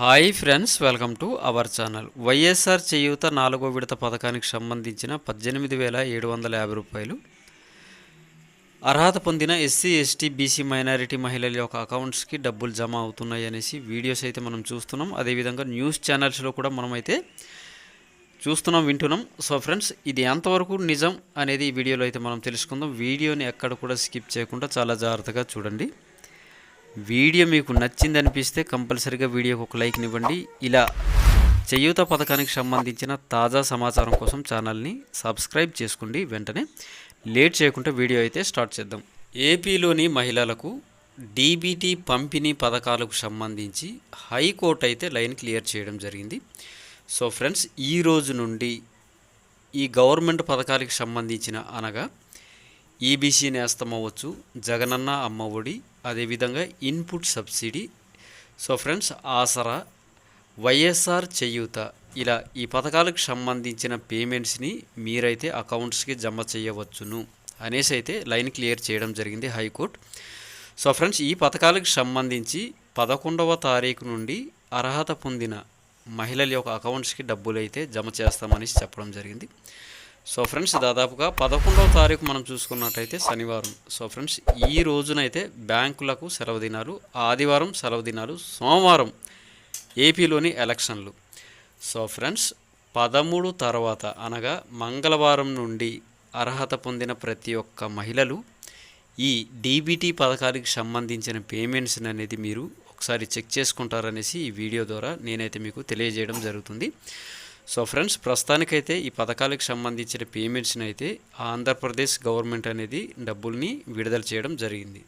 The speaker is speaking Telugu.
Hi friends welcome to our channel. YSR Cheyutha నాలుగో విడత పథకానికి సంబంధించిన పద్దెనిమిది వేల ఏడు వందల యాభై రూపాయలు. అర్హత పొందిన ఎస్సీ ఎస్టీ బీసీ మైనారిటీ మహిళల యొక్క అకౌంట్స్కి డబ్బులు జమ అవుతున్నాయి అనేసి వీడియోస్ అయితే మనం చూస్తున్నాం. అదేవిధంగా న్యూస్ ఛానల్స్లో కూడా మనమైతే చూస్తున్నాం వింటున్నాం. సో ఫ్రెండ్స్ ఇది ఎంతవరకు నిజం అనేది ఈ వీడియోలో అయితే మనం తెలుసుకుందాం. వీడియోని ఎక్కడ కూడా స్కిప్ చేయకుండా చాలా జాగ్రత్తగా చూడండి. వీడియో మీకు నచ్చింది అనిపిస్తే కంపల్సరీగా వీడియోకి ఒక లైక్ ఇవ్వండి. ఇలా చేయూత పథకానికి సంబంధించిన తాజా సమాచారం కోసం ఛానల్ని సబ్స్క్రైబ్ చేసుకోండి వెంటనే లేట్ చేయకుండా వీడియో అయితే స్టార్ట్ చేద్దాం. ఏపీలోని మహిళలకు డీబీటీ పంపిణీ పథకాలకు సంబంధించి హైకోర్టు అయితే లైన్ క్లియర్ చేయడం జరిగింది. సో ఫ్రెండ్స్ ఈ రోజు నుండి ఈ గవర్నమెంట్ పథకాలకు సంబంధించిన అనగా ఈబీసీ నేస్తం అవ్వచ్చు జగనన్న అమ్మ ఒడి అదేవిధంగా input subsidy. So friends Aasara YSR Cheyutha ఇలా ఈ పథకాలకు సంబంధించిన పేమెంట్స్ని మీరైతే అకౌంట్స్కి జమ చేయవచ్చును అనేసి అయితే లైన్ క్లియర్ చేయడం జరిగింది హైకోర్టు. సో ఫ్రెండ్స్ ఈ పథకాలకు సంబంధించి పదకొండవ తారీఖు నుండి అర్హత పొందిన మహిళల యొక్క అకౌంట్స్కి డబ్బులు అయితే జమ చేస్తామని చెప్పడం జరిగింది. సో ఫ్రెండ్స్ దాదాపుగా పదకొండవ తారీఖు మనం చూసుకున్నట్టయితే శనివారం. సో ఫ్రెండ్స్ ఈ రోజునైతే బ్యాంకులకు సెలవు దినాలు ఆదివారం సెలవు దినాలు సోమవారం ఏపీలోని ఎలక్షన్లు. సో ఫ్రెండ్స్ పదమూడు తర్వాత అనగా మంగళవారం నుండి అర్హత పొందిన ప్రతి ఒక్క మహిళలు ఈ డీబీటీ పథకానికి సంబంధించిన పేమెంట్స్ అనేది మీరు ఒకసారి చెక్ చేసుకుంటారనేసి ఈ వీడియో ద్వారా నేనైతే మీకు తెలియజేయడం జరుగుతుంది. సో ఫ్రెండ్స్ ప్రస్తుతానికైతే ఈ పథకాలకు సంబంధించిన పేమెంట్స్ని అయితే ఆంధ్రప్రదేశ్ గవర్నమెంట్ అనేది డబ్బుల్ని విడుదల చేయడం జరిగింది.